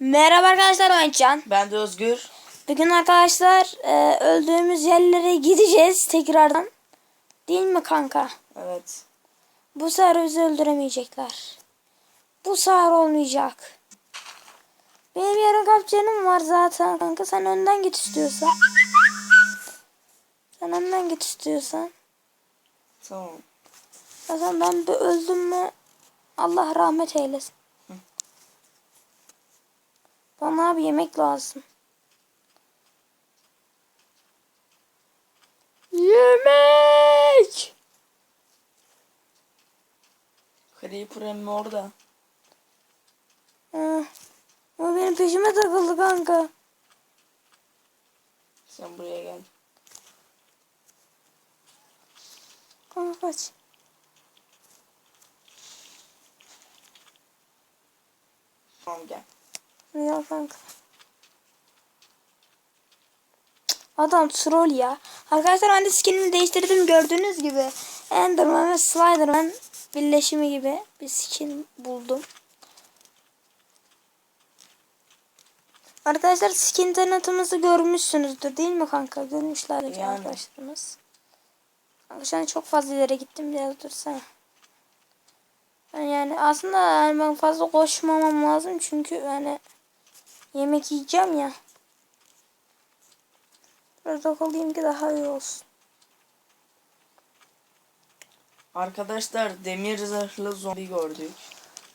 Merhaba arkadaşlar ben Can. Ben de Özgür. Bugün arkadaşlar e, öldüğümüz yerlere gideceğiz tekrardan. Değil mi kanka? Evet. Bu sefer bizi öldüremeyecekler. Bu sefer olmayacak. Benim yarım kalp canım var zaten kanka. Sen önden git istiyorsan. Sen önden git istiyorsan. Tamam. Zaten ben bir öldüm mü Allah rahmet eylesin. Bana bir yemek lazım. Yemek! Creeper emmi orada. Ha, o benim peşime takıldı kanka. Sen buraya gel. Kanka kaç. Tamam gel. Ya kanka. Adam troll ya. Arkadaşlar ben de skinimi değiştirdim gördüğünüz gibi. Enderman ve Sliderman birleşimi gibi bir skin buldum. Arkadaşlar skin tanıtımımızı görmüşsünüzdür değil mi kanka? Görmüşlerdir Yani. arkadaşlarımız. Kanka şu an çok fazla ileri gittim biraz dursana. Yani aslında yani ben fazla koşmamam lazım çünkü yani yemek yiyeceğim ya. Biraz okuluyum ki daha iyi olsun. Arkadaşlar demir zırhlı zombi gördük.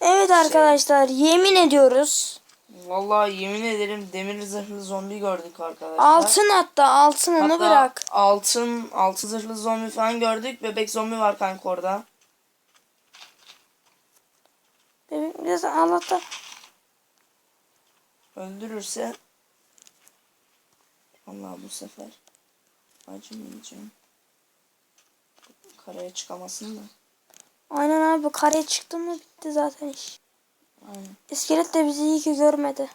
Evet arkadaşlar yemin ediyoruz. Vallahi yemin ederim demir zırhlı zombi gördük arkadaşlar. Altın hatta altın onu Hatta bırak. altın, altın zırhlı zombi falan gördük. Bebek zombi var kanka orada. Bebek biraz Allah'ta. Öldürürse Allah bu sefer acımayacağım. Karaya çıkamasın da. Aynen abi kare çıktı mı bitti zaten iş. Aynen. İskelet de bizi iyi ki görmedi.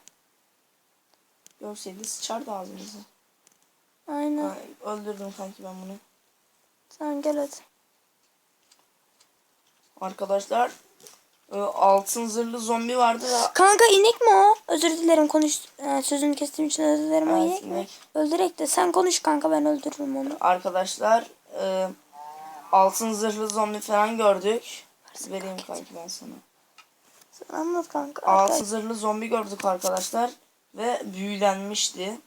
Görseydi sıçardı ağzımıza. Aynen. Ha, öldürdüm kanki ben bunu. Sen gel hadi. Arkadaşlar e, altın zırhlı zombi vardı da Kanka inek mi o? Özür dilerim konuş. e, sözünü kestiğim için özür dilerim. o Evet, inek mi? inek. Öldürek de sen konuş kanka ben öldürürüm onu. arkadaşlar e, altın zırhlı zombi falan gördük. Vereyim kanki ben sana. Sen anlat kanka. Altın zırhlı zombi gördük arkadaşlar ve büyülenmişti.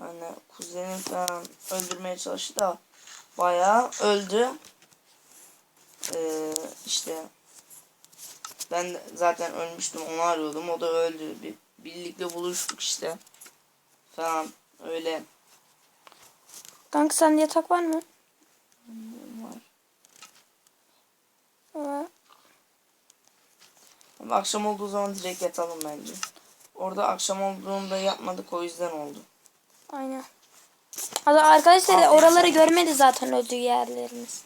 Yani kuzenim falan öldürmeye çalıştı da bayağı öldü. Ee, işte ben zaten ölmüştüm onu arıyordum o da öldü. Bir, birlikte buluştuk işte falan öyle Kanka sende yatak var mı? var. Var. Akşam olduğu zaman direkt yatalım bence. Orada akşam olduğunda yapmadık o yüzden oldu. Aynen. Hadi arkadaşlar Aferin oraları görmedi zaten öldüğü yerlerimiz.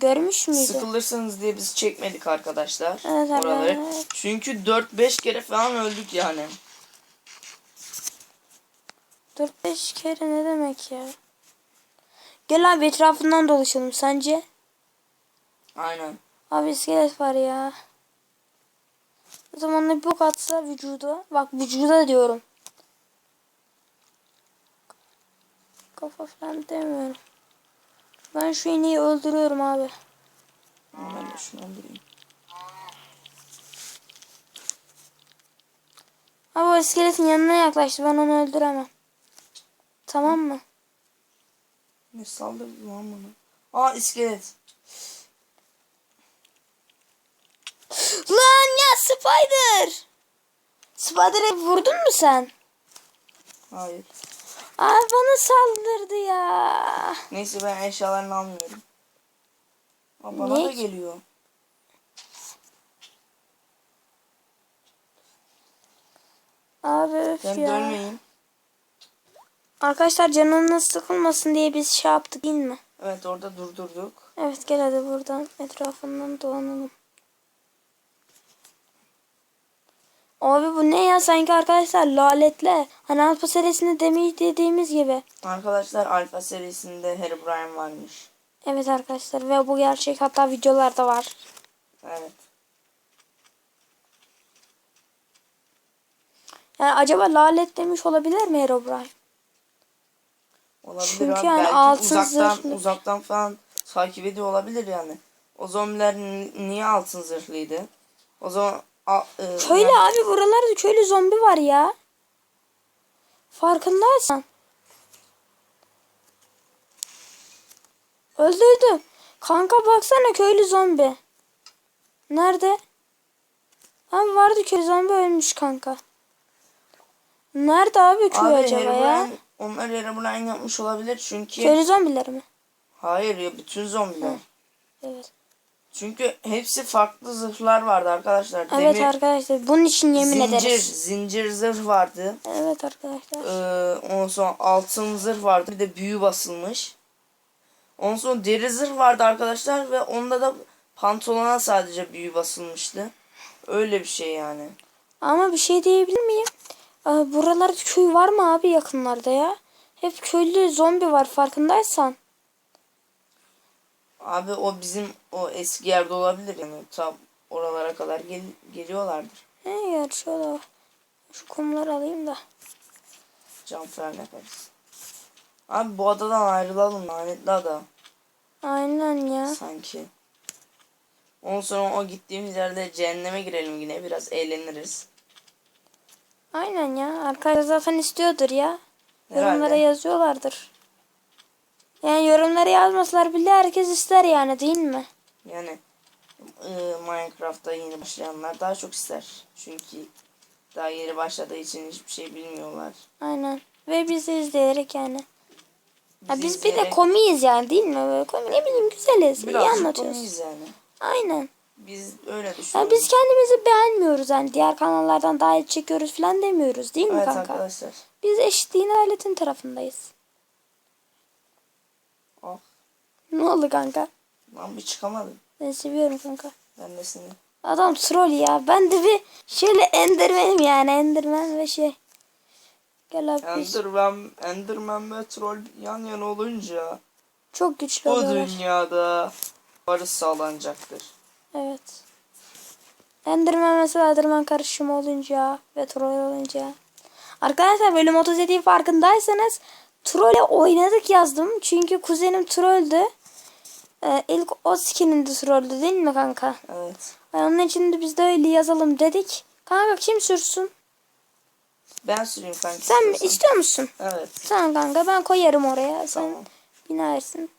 Görmüş müydü? Sıkılırsanız diye biz çekmedik arkadaşlar evet, oraları. evet. Çünkü 4-5 kere falan öldük yani. 4-5 kere ne demek ya? Gel abi etrafından dolaşalım sence? Aynen. Abi iskelet var ya. O zaman ne bok atsa vücuda. Bak vücuda diyorum. Kafa falan demiyorum. Ben şu ineği öldürüyorum abi. Ben de şunu öldüreyim. Abi o iskeletin yanına yaklaştı. Ben onu öldüremem. Tamam mı? Ne saldırdı lan bana? Aa iskelet. Lan ya Spider! Spider'e vurdun mu sen? Hayır. Abi bana saldırdı ya. Neyse ben eşyalarını almıyorum. Aa, bana Ne? da geliyor. Abi öf Ben ya. dönmeyeyim. Arkadaşlar canınız sıkılmasın diye biz şey yaptık değil mi? Evet orada durdurduk. Evet gel hadi buradan etrafından dolanalım. Abi bu ne ya sanki arkadaşlar laletle. Hani alfa serisinde demiş dediğimiz gibi. Arkadaşlar alfa serisinde Herobrine varmış. Evet arkadaşlar ve bu gerçek hatta videolarda var. Evet. Yani acaba lalet demiş olabilir mi Herobrine? Olabilir Çünkü abi. Yani altın uzaktan, zırhlı. uzaktan falan takip ediyor olabilir yani. O zombiler niye altın zırhlıydı? O zaman a, e, Köylü yani- abi buralarda köylü zombi var ya. Farkındaysan. Öldürdü. Kanka baksana köylü zombi. Nerede? Abi vardı köylü zombi ölmüş kanka. Nerede abi köy Abi acaba ya? Onlar Herobrine yapmış olabilir çünkü Köylü zombiler mi? hayır ya bütün zombiler. Hı. Evet. Çünkü hepsi farklı zırhlar vardı arkadaşlar. Evet Demir, arkadaşlar bunun için yemin zincir, ederiz. zincir zırh vardı. Evet arkadaşlar. Ee, ondan sonra altın zırh vardı. Bir de büyü basılmış. Ondan sonra deri zırh vardı arkadaşlar ve onda da pantolona sadece büyü basılmıştı. Öyle bir şey yani. Ama bir şey diyebilir miyim? Aa, buralarda köy var mı abi yakınlarda ya? Hep köylü zombi var farkındaysan. Abi o bizim o eski yerde olabilir yani tam oralara kadar gel geliyorlardır. He gerçi o da. Şu kumları alayım da. Cam falan yaparız. Abi bu adadan ayrılalım lanetli ada Aynen ya. sanki. Ondan sonra o gittiğimiz yerde cehenneme girelim yine biraz eğleniriz. Aynen ya. Arkadaşlar zaten istiyordur ya. Herhalde. Yorumlara yazıyorlardır. Yani yorumlara yazmasalar bile herkes ister yani değil mi? Yani e, Minecraft'ta yeni başlayanlar daha çok ister. Çünkü daha yeni başladığı için hiçbir şey bilmiyorlar. Aynen. Ve bizi izleyerek yani. Ya Bizi biz bir de komiyiz yani değil mi? Böyle komi ne bileyim güzeliz. iyi birazcık anlatıyoruz. komiyiz yani. Aynen. Biz öyle Ya düşünüyoruz. biz kendimizi beğenmiyoruz yani diğer kanallardan daha iyi çekiyoruz falan demiyoruz değil mi evet kanka? arkadaşlar. Biz eşitliğin aletin tarafındayız. Ne oldu kanka? lan bir çıkamadım. Ben seviyorum kanka. Ben de seni. Adam troll ya. Ben de bir şöyle enderman'im yani enderman ve şey. Gel abi. Enderman, Enderman ve Troll yan yana olunca Çok güçlü bu oluyorlar. dünyada barış sağlanacaktır. Evet. Enderman mesela Enderman karışımı olunca ve troll olunca. Arkadaşlar bölüm 37 farkındaysanız trolle oynadık yazdım. Çünkü kuzenim trolldü. Ee, ilk o skinin de trolldü değil mi kanka? Evet. Ay, Onun için de biz de öyle yazalım dedik. Kanka kim sürsün? Ben süreyim kanka. Sen istiyorsan. istiyor musun? Evet. Tamam kanka ben koyarım oraya. Sen Tamam. binersin.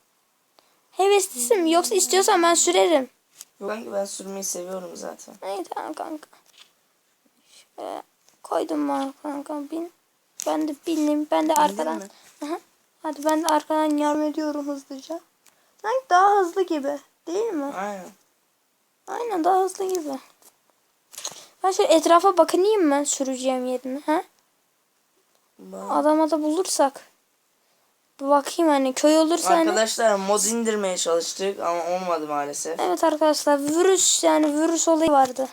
Heveslisin mi? Yoksa istiyorsan ben sürerim. Yok kanka ben sürmeyi seviyorum zaten. İyi tamam kanka. Şöyle koydum bana kanka bin. Ben de bineyim. Ben de arkadan. Aha. Hadi ben de arkadan yardım ediyorum hızlıca. Sanki daha hızlı gibi. Değil mi? Aynen. Aynen daha hızlı gibi. Ben şöyle etrafa bakınayım mı süreceğim yerini? Ha? Ben- Adama da bulursak. Bir bakayım hani köy olursa hani. Arkadaşlar mod indirmeye çalıştık ama olmadı maalesef. Evet arkadaşlar virüs yani virüs olayı vardı.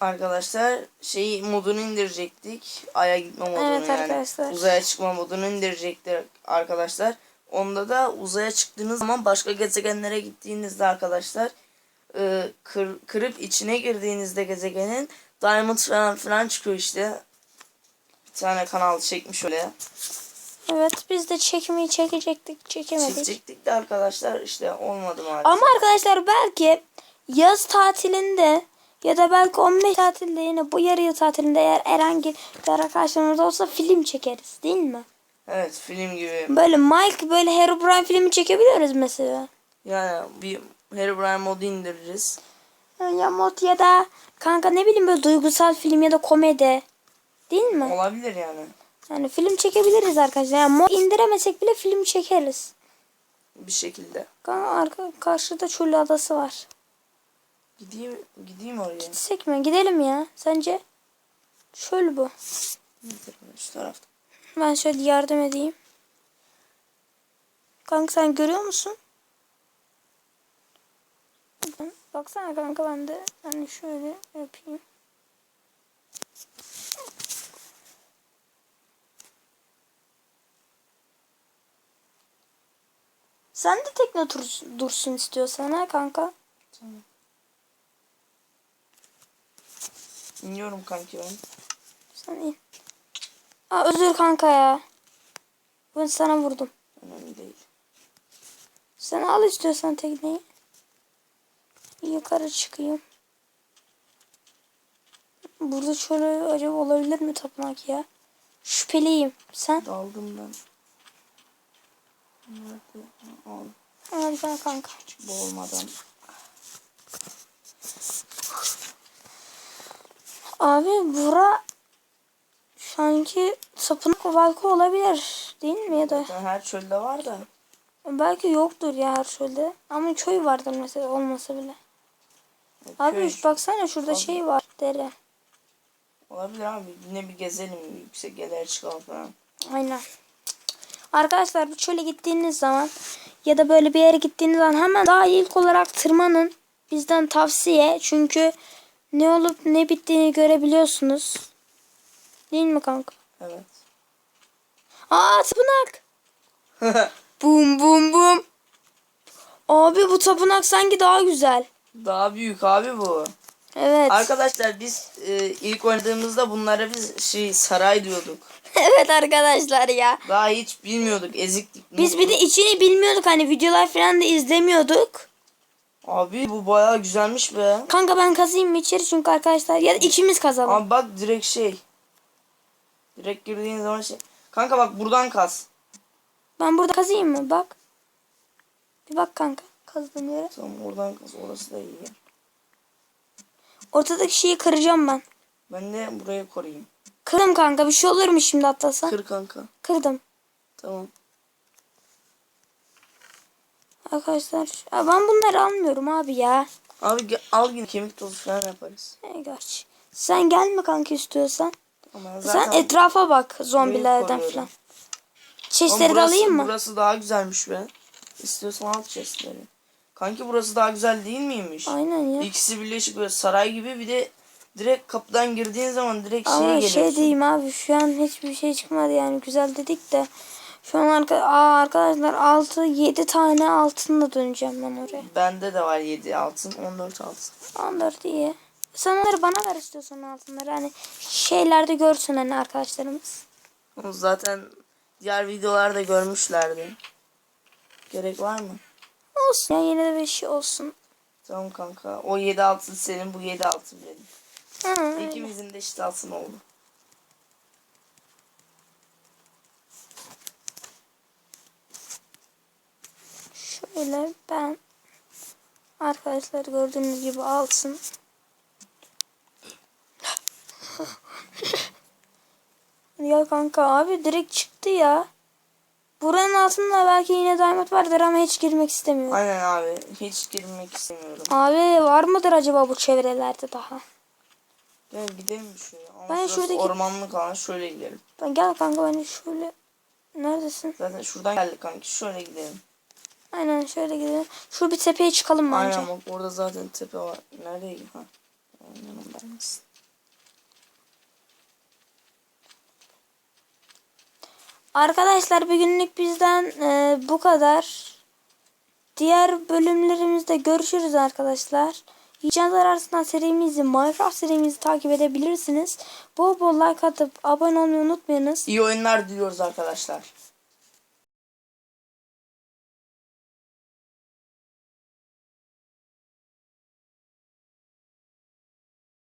Arkadaşlar şeyi modunu indirecektik. Ay'a gitme modunu Evet yani. arkadaşlar. Uzaya çıkma modunu indirecektik arkadaşlar. Onda da uzaya çıktığınız zaman başka gezegenlere gittiğinizde arkadaşlar e, kır, kırıp içine girdiğinizde gezegenin diamond falan filan çıkıyor işte. Bir tane kanal çekmiş öyle. Evet biz de çekmeyi çekecektik çekemedik. Çekecektik de arkadaşlar işte olmadı maalesef. Ama arkadaşlar belki yaz tatilinde ya da belki 15 tatilde yine bu yarı yıl tatilinde eğer herhangi bir arkadaşlarımız olsa film çekeriz değil mi? Evet film gibi. Böyle Mike böyle Herobrine filmi çekebiliriz mesela. Yani bir Herobrine modu indiririz. Ya mod ya da kanka ne bileyim böyle duygusal film ya da komedi. Değil mi? Olabilir yani. Yani film çekebiliriz arkadaşlar. Yani mod indiremesek bile film çekeriz. Bir şekilde. Kanka arka, karşıda çöl adası var. Gideyim gideyim oraya. Gitsek mi? Gidelim ya. Sence? Çöl bu. Şu tarafta. Ben şöyle yardım edeyim. Kanka sen görüyor musun? Baksana kanka ben de hani şöyle yapayım. Sen de tekne dursun, dursun istiyorsan ha kanka. İniyorum kanki ben. Sen in. Aa özür kanka ya. Ben sana vurdum. Önemli değil. Sen al istiyorsan tekneyi. Yukarı çıkayım. Burada şöyle acaba olabilir mi tapınak ya? Şüpheliyim. Sen? Daldım ben. Nerede? Al. Gel kanka. Boğulmadan. Abi bura sanki sapınak balko olabilir değil mi ya da her çölde var da. belki yoktur ya her şöyle ama köy vardır mesela olmasa bile. Abi Köy şu- baksana şurada Abi. şey var dere. Olabilir abi. Yine bir gezelim. Yüksek yerlere çıkalım falan. Aynen. Arkadaşlar bir çöle gittiğiniz zaman ya da böyle bir yere gittiğiniz zaman hemen daha ilk olarak tırmanın. Bizden tavsiye. Çünkü ne olup ne bittiğini görebiliyorsunuz. Değil mi kanka? Evet. Aa tapınak. Bum bum bum. Abi bu tapınak sanki daha güzel. Daha büyük abi bu. Evet. Arkadaşlar biz e, ilk oynadığımızda bunlara biz şey saray diyorduk. evet arkadaşlar ya. Daha hiç bilmiyorduk. Eziktik. Biz bir de içini bilmiyorduk hani videolar falan da izlemiyorduk. Abi bu bayağı güzelmiş be. Kanka ben kazayım mı içeri çünkü arkadaşlar ya da ikimiz kazalım. Abi bak direkt şey. Direkt girdiğin zaman şey. Kanka bak buradan kaz. Ben burada kazayım mı? Bak. Bir bak kanka. Kazdığım yere. Tamam oradan kaz. Orası da iyi. Ortadaki şeyi kıracağım ben. Ben de burayı koruyayım. Kırdım kanka. Bir şey olur mu şimdi atlasan? Kır kanka. Kırdım. Tamam. Arkadaşlar. Ya ben bunları almıyorum abi ya. Abi al yine kemik tozu falan yaparız. E, gerçi. Sen gelme kanka istiyorsan. Ama Sen etrafa bak zombilerden falan. Ama burası, alayım mı? Burası daha güzelmiş be. İstiyorsan al chestleri. Kanki burası daha güzel değil miymiş? Aynen ya. İkisi birleşik böyle saray gibi bir de direkt kapıdan girdiğin zaman direkt şeye Ama geliyorsun. şey diyeyim abi şu an hiçbir şey çıkmadı yani güzel dedik de. Şu an arka Aa, arkadaşlar 6 7 tane altınla döneceğim ben oraya. Bende de var 7 altın 14 altın. 14 iyi. Sen onları bana ver istiyorsan altınları. Hani şeylerde görsün hani arkadaşlarımız. Onu zaten diğer videolarda görmüşlerdi. Gerek var mı? Olsun ya yine de bir şey olsun. Tamam kanka. O 7 altın senin bu 7 altın benim. Öyle. İkimizin de eşit altın oldu. Şöyle ben arkadaşlar gördüğünüz gibi altın. ya kanka abi direkt çıktı ya. Buranın altında belki yine diamond vardır ama hiç girmek istemiyorum. Aynen abi. Hiç girmek istemiyorum. Abi var mıdır acaba bu çevrelerde daha? Gel gidelim? Ama Ben şuradaki- ormanlık alan şöyle gidelim. Ben gel kanka ben şöyle Neredesin? Zaten şuradan geldik kanki. Şöyle gidelim. Aynen şöyle gidelim. Şu bir tepeye çıkalım bence. Aynen bak orada zaten tepe var. Nereye Ha. Yanımdayız. Arkadaşlar bugünlük bizden e, bu kadar. Diğer bölümlerimizde görüşürüz arkadaşlar. Yiyeceğinizler arasından serimizi, Minecraft serimizi takip edebilirsiniz. Bol bol like atıp abone olmayı unutmayınız. İyi oyunlar diliyoruz arkadaşlar.